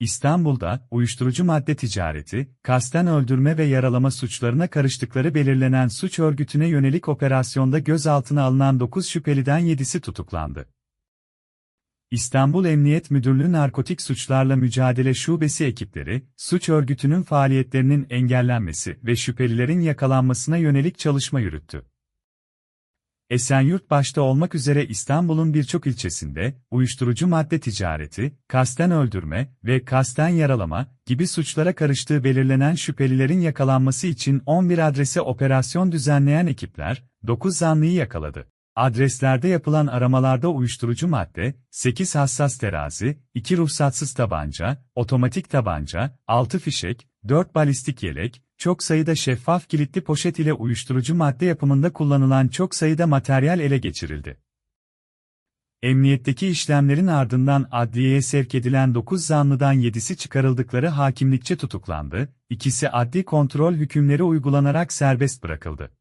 İstanbul'da uyuşturucu madde ticareti, kasten öldürme ve yaralama suçlarına karıştıkları belirlenen suç örgütüne yönelik operasyonda gözaltına alınan 9 şüpheliden 7'si tutuklandı. İstanbul Emniyet Müdürlüğü Narkotik Suçlarla Mücadele Şubesi ekipleri, suç örgütünün faaliyetlerinin engellenmesi ve şüphelilerin yakalanmasına yönelik çalışma yürüttü. Esenyurt başta olmak üzere İstanbul'un birçok ilçesinde, uyuşturucu madde ticareti, kasten öldürme ve kasten yaralama gibi suçlara karıştığı belirlenen şüphelilerin yakalanması için 11 adrese operasyon düzenleyen ekipler, 9 zanlıyı yakaladı. Adreslerde yapılan aramalarda uyuşturucu madde, 8 hassas terazi, 2 ruhsatsız tabanca, otomatik tabanca, 6 fişek, 4 balistik yelek, çok sayıda şeffaf kilitli poşet ile uyuşturucu madde yapımında kullanılan çok sayıda materyal ele geçirildi. Emniyetteki işlemlerin ardından adliyeye sevk edilen 9 zanlıdan 7'si çıkarıldıkları hakimlikçe tutuklandı, ikisi adli kontrol hükümleri uygulanarak serbest bırakıldı.